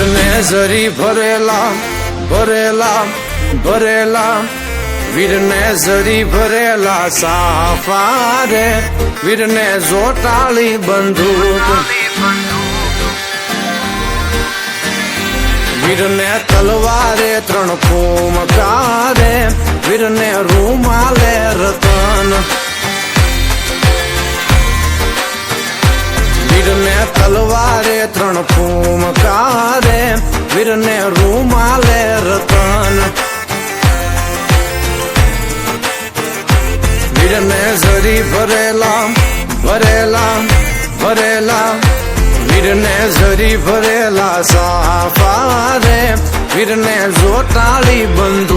ઝરી ભરેલા ભરેલા ભરેલા વીરને જરી ભરેલા સાફા વીરને જોટાળી બંદૂક વીરને તલવારે ત્રણ ફૂમકારે વીરને રૂમાલે રતન વીરને તલવારે વીરને રૂમાલે રતન. વીરને ઝરી ભરેલા ભરેલા ભરેલા. વીરને ઝરી ભરેલા સાફા રે વીરને જોટાળી બંદૂક